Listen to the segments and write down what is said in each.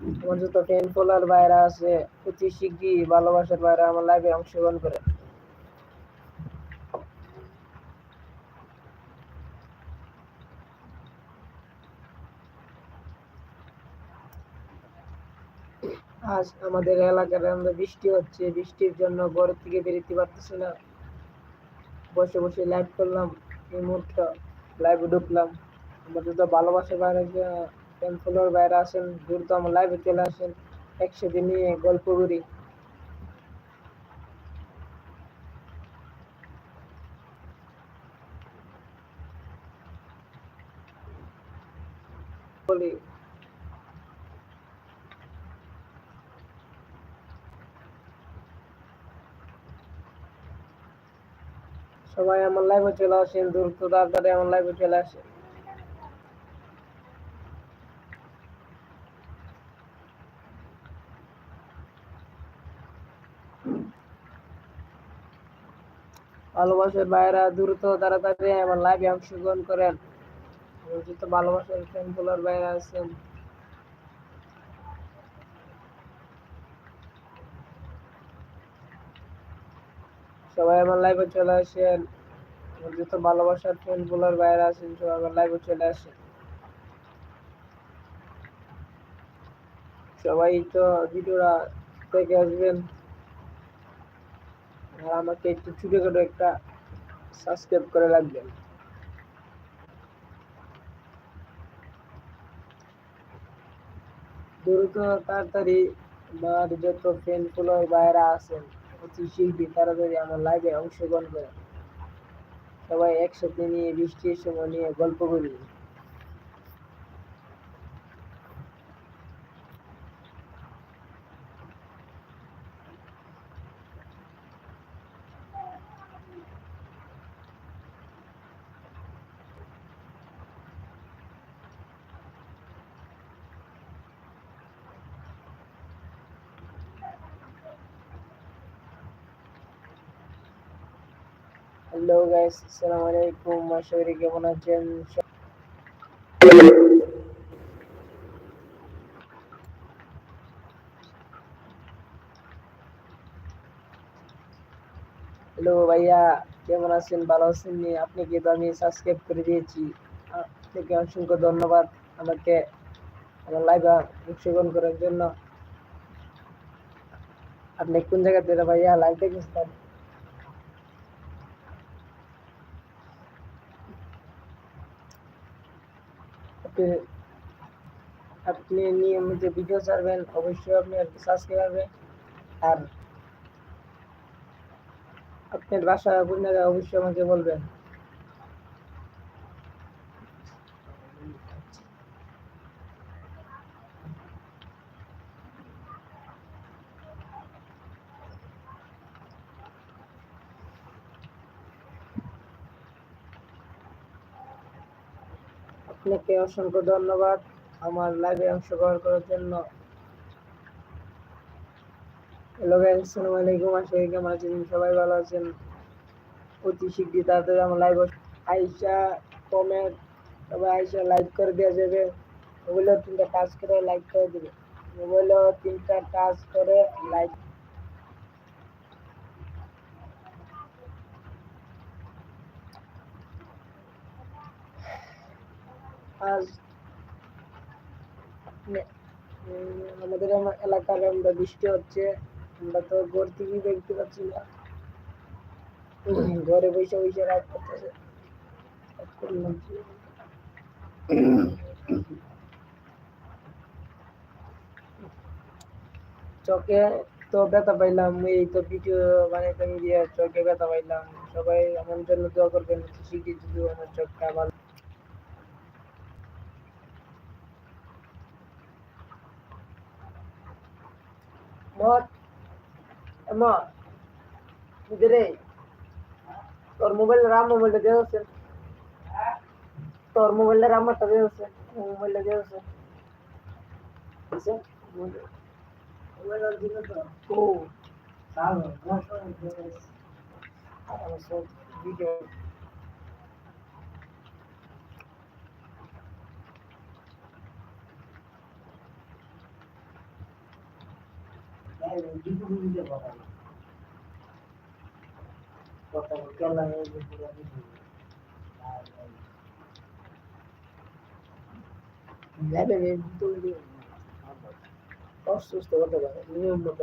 আমার যত fan follower বাইরা আছে, অতি শিগগিরই ভালোবাসার বাইরে আমার লাইভে অংশগ্রহণ করে। আজ আমাদের এলাকার আমরা বৃষ্টি হচ্ছে, বৃষ্টির জন্য ঘর থেকে বেরোতে পারতেছি না। বসে বসে লাইভ করলাম, এই মুহূর্তে লাইভে ঢুকলাম। আমাদের তো ভালোবাসার বাইরে ফলোয়ার বাইরে আসেন দ্রুত আমার লাইভে চলে আসেন, একসাথে নিয়ে গল্প করি। বলি। সবাই আমার লাইভে চলে আসেন দ্রুত তাড়াতাড়ি আমার লাইভে চলে আসেন। ভালোবাসার বাইরা দ্রুত, তাড়াতাড়ি আমার লাইভে অংশগ্রহণ করেন। ভালোবাসার ফ্যান ফলোয়ার বাইরে আছেন। সবাই আমার লাইভে চলে আসেন। যত ভালোবাসার ফ্যান ফলোয়ার বাইরে আছেন, সবাই আমার লাইভে চলে আসেন। সবাই তো ভিডিওটা দেখে আসবেন। আর আমাকে একটু ছোটখাটো একটা সাবস্ক্রাইব করে রাখবেন। দ্রুত তাড়াতাড়ি আমার যত ফ্যান ফলোয়ার বাইরে আছেন অতি শিল্পী তাড়াতাড়ি আমার লাইভে অংশগ্রহণ করে, সবাই একসাথে নিয়ে বৃষ্টির সময় নিয়ে গল্প করি। হ্যালো গাইস, আসসালামু আলাইকুম। আশা করি কেমন আছেন? হ্যালো ভাইয়া, কেমন আছেন? ভালো আছেন নি? আপনাকে তো আমি সাবস্ক্রাইব করে দিয়েছি। আপনাকে অসংখ্য ধন্যবাদ আমাকে আমার লাইভে অংশগ্রহণ করার জন্য। আপনি কোন জায়গা থেকে ভাইয়া? লাইভ দেখেছেন আপনি আপনি নিয়মিত ভিডিও ছাড়বেন, অবশ্যই আপনি সাবস্ক্রাইব করবেন। আর আপনার বাসা আপনারা অবশ্যই আমাকে বলবেন। আপনাকে অসংখ্য ধন্যবাদ আমার লাইভে অংশগ্রহণ করার জন্য। হ্যালো গাইস আসসালামু আলাইকুম। আশা করি কেমন আছেন? সবাই ভালো আছেন? অতি শীঘ্রই তাড়াতাড়ি আমার লাইভ আইসা কমেন্ট তবে আইসা লাইক করে দেওয়া যাবে। মোবাইলেও তিনটা টাচ করে লাইক করে দেবে। মোবাইলেও তিনটা টাচ করে লাইক আমাদের এলাকার আমরা বৃষ্টি হচ্ছে, আমরা তো ঘর থেকেই দেখতে পাচ্ছি না। ঘরে বসে বসে রাত করতেছে চোখে তো ব্যথা পাইলাম, এই তো ভিডিও বানাইতাম গিয়ে চোখে ব্যথা পাইলাম। সবাই আমার জন্য দোয়া করবেন শিখি যদি আমার চোখটা ভালো মত মা ইধরে তোর মোবাইল রাম মোবাইলটা দেওয়া আছে তোর মোবাইলটা রামারটা দেওয়া আছে? মোবাইলটা দেওয়া আছে আছে মোবাইল আর দিলে তো ও চালো আমার সব ভিডিও কথা কেলা হয়ে গেছে ল্যাবে তৈরি অসুস্থ হতে পারে নিয়ম মতো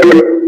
thank